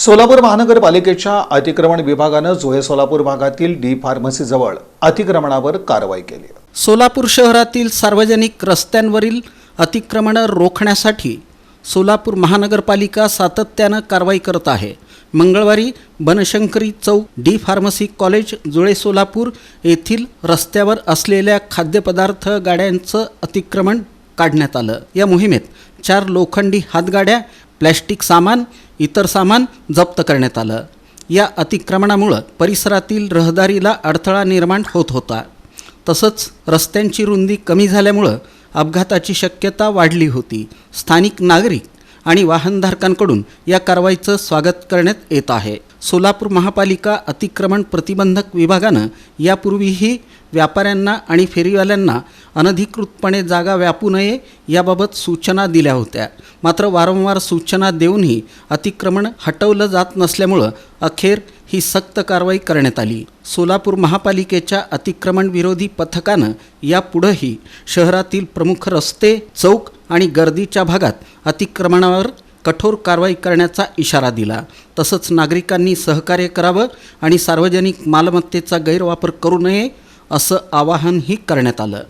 सोलापूर महानगरपालिकेच्या अतिक्रमण विभागानं जुहे सोलापूर भागातील डी फार्मसीजवळ अतिक्रमणावर कारवाई केली. सोलापूर शहरातील सार्वजनिक रस्त्यांवरील अतिक्रमणं रोखण्यासाठी सोलापूर महानगरपालिका सातत्यानं कारवाई करत आहे. मंगळवारी बनशंकरी चौक D pharmacy college Jule Solapur येथील रस्त्यावर असलेल्या खाद्यपदार्थ गाड्यांचं अतिक्रमण काढण्यात आलं. या मोहिमेत चार लोखंडी हातगाड्या प्लॅस्टिक सामान इतर सामान जप्त करण्यात आलं. या अतिक्रमणामुळं परिसरातील रहदारीला अडथळा निर्माण होत होता. तसंच रस्त्यांची रुंदी कमी झाल्यामुळं अपघाताची शक्यता वाढली होती. स्थानिक नागरिक आणि वाहनधारकांकडून या कारवाईचं स्वागत करण्यात येत आहे. सोलापूर महापालिका अतिक्रमण प्रतिबंधक विभागानं यापूर्वीही व्यापाऱ्यांना आणि फेरीवाल्यांना अनधिकृतपणे जागा व्यापू नये याबाबत सूचना दिल्या होत्या. मात्र वारंवार सूचना देऊनही अतिक्रमण हटवलं जात नसल्यामुळं अखेर ही सक्त कारवाई करण्यात आली. सोलापूर महापालिकेच्या अतिक्रमण विरोधी पथकानं यापुढंही शहरातील प्रमुख रस्ते चौक आणि गर्दीच्या भागात अतिक्रमणावर कठोर कारवाई करण्याचा इशारा दिला. तसंच नागरिकांनी सहकार्य करावं आणि सार्वजनिक मालमत्तेचा गैरवापर करू नये असं आवाहनही करण्यात आलं.